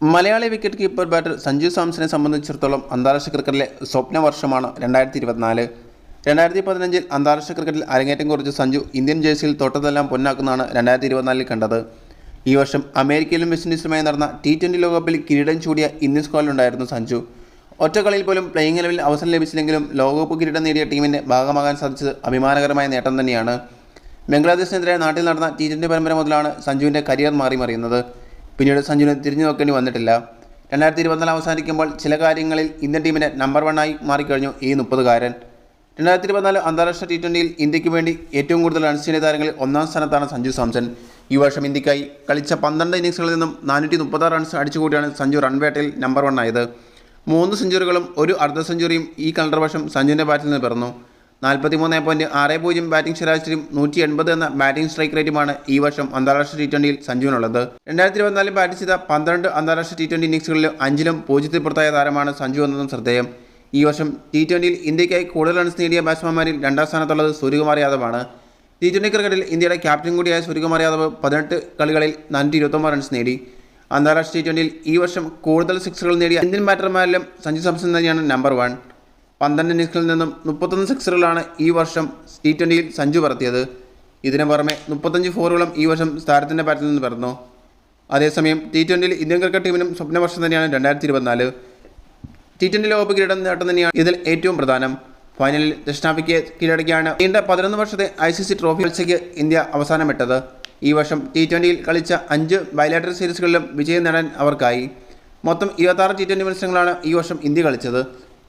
Malayali wicket keeper batter Sanju സാംസനെ സംബന്ധിച്ചിടത്തോളം അന്താരാഷ്ട്ര ക്രിക്കറ്റിലെ സ്വപ്ന വർഷമാണ് രണ്ടായിരത്തി ഇരുപത്തിനാല് രണ്ടായിരത്തി പതിനഞ്ചിൽ അന്താരാഷ്ട്ര ക്രിക്കറ്റിൽ അരങ്ങേറ്റം കുറിച്ച സഞ്ജു ഇന്ത്യൻ ജേഴ്സിയിൽ തൊട്ടതെല്ലാം പൊന്നാക്കുന്നതാണ് രണ്ടായിരത്തി ഇരുപത്തിനാലിൽ കണ്ടത്. ഈ വർഷം അമേരിക്കയിലും വെസ്റ്റ് നടന്ന ടി ട്വന്റി ലോകകപ്പിൽ കിരീടം ചൂടിയ ഇന്ത്യൻ സ്ക്വാഡിലുണ്ടായിരുന്നു സഞ്ജു. ഒറ്റ കളിയിൽ പോലും പ്ലേയിങ് ലെവലിൽ അവസരം ലഭിച്ചില്ലെങ്കിലും ലോകകപ്പ് കിരീടം നേടിയ ടീമിന്റെ ഭാഗമാകാൻ സാധിച്ചത് അഭിമാനകരമായ നേട്ടം തന്നെയാണ്. ബംഗ്ലാദേശിനെതിരെ നാട്ടിൽ നടന്ന ടി ട്വന്റി പരമ്പര മുതലാണ് സഞ്ജുവിന്റെ കരിയർ മാറി മറിയുന്നത് പിന്നീട് സഞ്ജുവിന് തിരിഞ്ഞു നോക്കേണ്ടി വന്നിട്ടില്ല. രണ്ടായിരത്തി ഇരുപത്തിനാല് അവസാനിക്കുമ്പോൾ ചില കാര്യങ്ങളിൽ ഇന്ത്യൻ ടീമിന്റെ നമ്പർ വണ്ണായി മാറിക്കഴിഞ്ഞു ഈ മുപ്പതുകാരൻ. രണ്ടായിരത്തി ഇരുപത്തിനാല് അന്താരാഷ്ട്ര ടി ട്വന്റിയിൽ ഇന്ത്യയ്ക്ക് വേണ്ടി ഏറ്റവും കൂടുതൽ റൺസ് താരങ്ങളിൽ ഒന്നാം സ്ഥാനത്താണ് സഞ്ജു സാംസൺ. ഈ വർഷം ഇന്ത്യക്കായി കളിച്ച പന്ത്രണ്ട് ഇന്നിങ്സുകളിൽ നിന്നും നാനൂറ്റി മുപ്പത്താറ് റൺസ് അടിച്ചുകൂടിയാണ് സഞ്ജു റൺവേട്ടയിൽ നമ്പർ വൺ ആയത്. മൂന്ന് സെഞ്ചുറികളും ഒരു അർദ്ധ സെഞ്ചുറിയും ഈ കലണ്ടർ വർഷം സഞ്ജുവിന്റെ ബാറ്റിൽ നിന്ന് പിറന്നു. നാൽപ്പത്തി മൂന്ന് പോയിന്റ് ആറ് പൂജ്യം ബാറ്റിംഗ് ശരാശരിയും നൂറ്റി എൺപത് എന്ന ബാറ്റിംഗ് സ്ട്രൈക്ക് റേറ്റുമാണ് ഈ വർഷം അന്താരാഷ്ട്ര ടി ട്വന്റിയിൽ സഞ്ജുവിനുള്ളത്. രണ്ടായിരത്തി ഇരുപത്തിനാലിൽ ബാറ്റ് ചെയ്ത പന്ത്രണ്ട് അന്താരാഷ്ട്ര ടി ട്വന്റി ഇന്നിംഗ്സുകളിലും അഞ്ചിലും പൂജ്യത്തിൽ പുറത്തായ താരമാണ് സഞ്ജു എന്നതും ശ്രദ്ധേയം. ഈ വർഷം ടി ട്വന്റിയിൽ ഇന്ത്യയ്ക്കായി കൂടുതൽ റൺസ് നേടിയ ബാറ്റ്സ്മാൻമാരിൽ രണ്ടാം സ്ഥാനത്തുള്ളത് സൂര്യകുമാർ യാദവാണ്. ടി ട്വന്റി ക്രിക്കറ്റിൽ ഇന്ത്യയുടെ ക്യാപ്റ്റൻ കൂടിയായ സൂര്യകുമാർ യാദവ് പതിനെട്ട് കളികളിൽ നാനൂറ്റി ഇരുപത്തൊമ്പത് റൺസ് നേടി. അന്താരാഷ്ട്ര ടി ട്വന്റിയിൽ ഈ വർഷം കൂടുതൽ സിക്സുകൾ നേടിയ ഇന്ത്യൻ ബാറ്റർമാരിലും സഞ്ജു സാംസൺ തന്നെയാണ് നമ്പർ വൺ. പന്ത്രണ്ട് ഇന്നിങ്സിൽ നിന്നും മുപ്പത്തൊന്ന് സിക്സറുകളാണ് ഈ വർഷം ടി ട്വന്റിയിൽ സഞ്ജു പറത്തിയത്. ഇതിനു പുറമെ മുപ്പത്തഞ്ച് ഫോറുകളും ഈ വർഷം താരത്തിന്റെ ബാറ്റിൽ നിന്ന് പിറന്നു. അതേസമയം ടി ട്വന്റിയിൽ ഇന്ത്യൻ ക്രിക്കറ്റ് ടീമിനും സ്വപ്നവർഷം തന്നെയാണ് രണ്ടായിരത്തി ഇരുപത്തിനാല് ടി ട്വന്റി ലോകകപ്പ് കിരീടം നേട്ടം തന്നെയാണ് ഇതിൽ ഏറ്റവും പ്രധാനം. ഫൈനലിൽ ദക്ഷിണാഫ്രിക്കയെ കീഴടക്കിയാണ് നീണ്ട പതിനൊന്ന് വർഷത്തെ ഐ സി സി ട്രോഫി മത്സരയ്ക്ക് ഇന്ത്യ അവസാനമിട്ടത്. ഈ വർഷം ടി ട്വന്റിയിൽ കളിച്ച അഞ്ച് ബയലാറ്റർ സീരീസുകളിലും വിജയം നേടാൻ അവർക്കായി. മൊത്തം ഇരുപത്താറ് ടി ട്വന്റി മത്സരങ്ങളാണ് ഈ വർഷം ഇന്ത്യ കളിച്ചത്.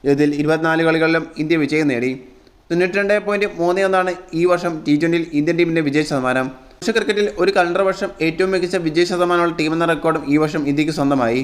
ഇതിൽ ഇരുപത്തിനാല് കളികളിലും ഇന്ത്യ വിജയം നേടി. തൊണ്ണൂറ്റി രണ്ട് പോയിന്റ് മൂന്ന് ഒന്നാണ് ഈ വർഷം ടി ട്വന്റിയിൽ ഇന്ത്യൻ ടീമിന്റെ വിജയ ശതമാനം. പുരുഷ ക്രിക്കറ്റിൽ ഒരു കലണ്ടർ വർഷം ഏറ്റവും മികച്ച വിജയ ശതമാനമുള്ള ടീമെന്ന റെക്കോർഡും ഈ വർഷം ഇന്ത്യയ്ക്ക് സ്വന്തമായി.